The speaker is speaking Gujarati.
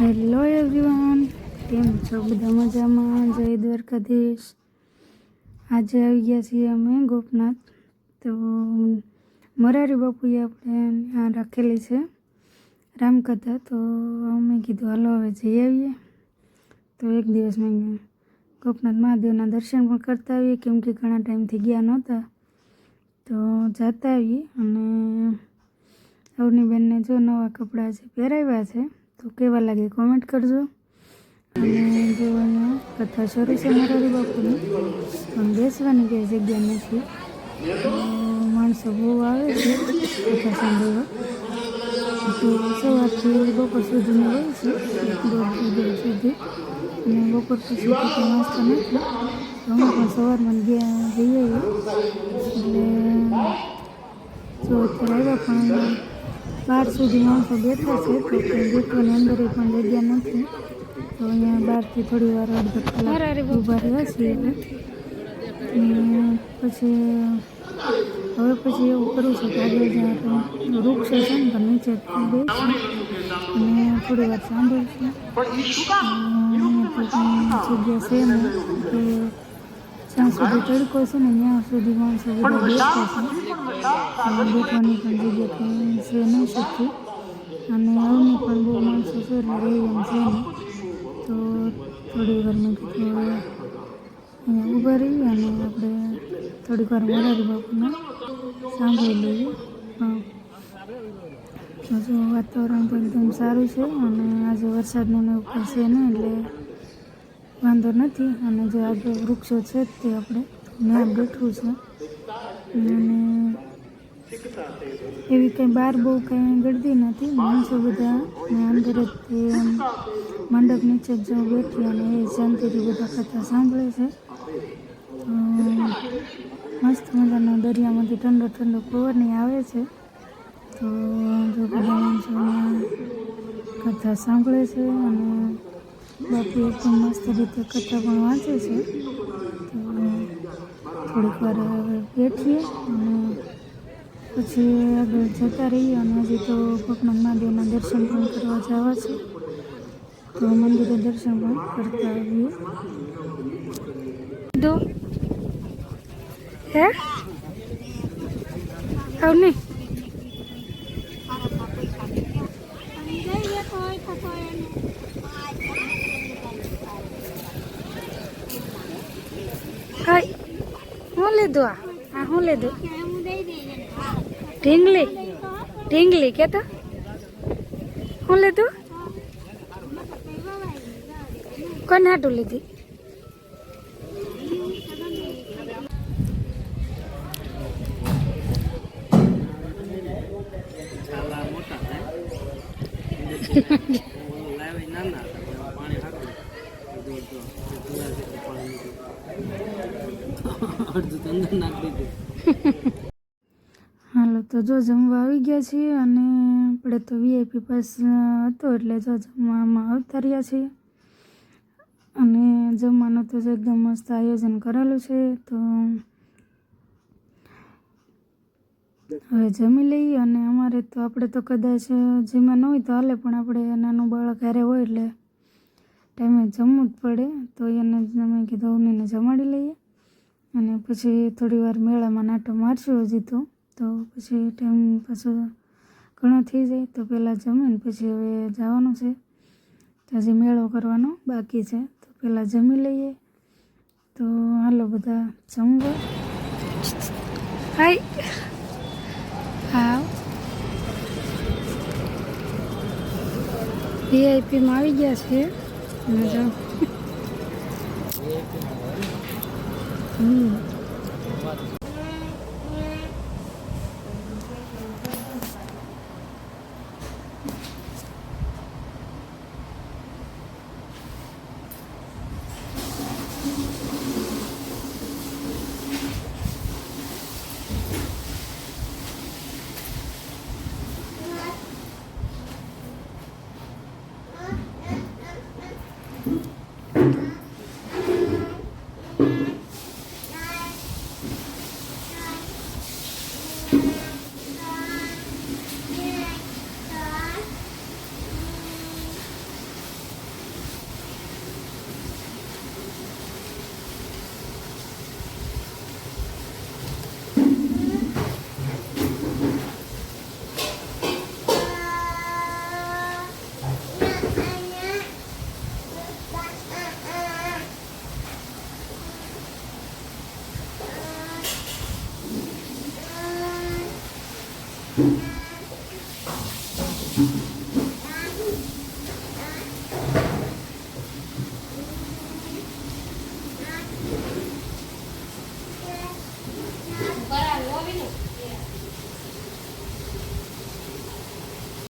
હેલો એવરીવન કેમ છો? બધા મજામાં? જય દ્વારકાધીશ. આજે આવી ગયા છીએ અમે ગોપનાથ. તો મોરારી બાપુએ આપણે ત્યાં રાખેલી છે રામકથા. તો અમે કીધું, હાલો, હવે જઈ આવીએ. તો એક દિવસ મેં ગોપનાથ મહાદેવના દર્શન પણ કરતા આવીએ, કેમ કે ઘણા ટાઈમથી ગયા નહોતા. તો જતા આવીએ અને અવની બેનને જો નવા કપડાં છે પહેરાવ્યા છે તો કેવા લાગે? કોમેન્ટ કરજો. અને જો કથા શરૂ છે મોરારી બાપુની. પણ બેસવાની કંઈ જગ્યા નથી. માણસો બહુ આવે છે કથા સાંભળવા. તો સવારથી બપોર સુધીની હોય છે. દોઢ બે દોઢ સુધી. અને બપોર પછી કથા નાસ્તો નથી. તો અમે પણ સવારમાં ગયા જઈએ એટલે જો અત્યારે આવ્યા પણ બાર સુધી માણસો બેઠા છે તો બેઠવાની અંદર પણ જગ્યા નથી. તો અહીંયા બહારથી થોડી વાર અડધો કલાક ઊભા રહ્યા છીએ પછી હવે પછી એવું કરવું છે કે આગળ જ્યાં આપણે વૃક્ષ છે ને તો નીચે બેસી અને થોડી વાર સાંભળશું. જગ્યા છે ને જ્યાં સુધી તડકો છે ને ત્યાં સુધી માણસો બધા છે. બેઠવાની પણ જગ્યા છે નહીં શકતી અને અવની પણ બહુ માણસો છે એટલે રહી એમ છે ને. તો થોડી વાર મેં કીધું અહીંયા ઊભા રહી અને આપણે થોડીક વાર મોરારી બાપુને સાંભળી લઈએ. હા. તો જો વાતાવરણ તો એકદમ સારું છે અને આજે વરસાદનું ને એવું છે નહીં એટલે વાંધો નથી. અને જે આગળ વૃક્ષો છે તે આપણે ત્યાં બેઠવું છે. અને એવી કંઈ બહાર બહુ કંઈ ગળદી નથી. માણસો બધા અંદર જ મંડપ નીચે જ બેઠી અને એ શાંતિથી બધા કથા સાંભળે છે. મસ્ત મજાનો દરિયામાંથી ઠંડો ઠંડો પવન આવે છે. તો જો બધા માણસો કથા સાંભળે છે અને બાપુ એકદમ મસ્ત રીતે કથા પણ વાંચે છે. તો થોડીક વાર બેઠીએ અને પછી આગળ જતા રહીએ. અને હજી તો ભગવાન મહાદેવના દર્શન પણ કરવા જવા છે. તો મંદિરે દર્શન પણ કરતા આવીએ. દો હે? આવ નહીં હાય હું લીધું આ? આ હું લીધું. ઢીંગલી. ઢીંગલી કે તો? હું લીધું? કોને હાટું લીધી? હાલો, તો જો જમવા આવી ગયા છીએ અને આપણે તો વીઆઈપી પાસ હતો એટલે જો જમવામાં આવતા રહ્યા છીએ. અને જમવાનું તો જો એકદમ મસ્ત આયોજન કરેલું છે, તો હવે જમી લઈએ. અને અમારે તો આપણે તો કદાચ જેમાં ન હોય તો હાલે, પણ આપણે નાનું બાળક હારે હોય એટલે ટાઈમે જમવું જ પડે, તો એને અમે કીધું અવનીને જમાડી લઈએ. અને પછી થોડી વાર મેળામાં નાટો મારશું હજી તો તો પછી ટાઈમ પાછો ઘણો થઈ જાય, તો પહેલાં જમીને, પછી હવે જવાનું છે. તો હજી મેળો કરવાનો બાકી છે, તો પહેલાં જમી લઈએ. તો હાલો બધા જમવા. હાય. હા વીઆઈપીમાં આવી ગયા છીએ અને જો હમ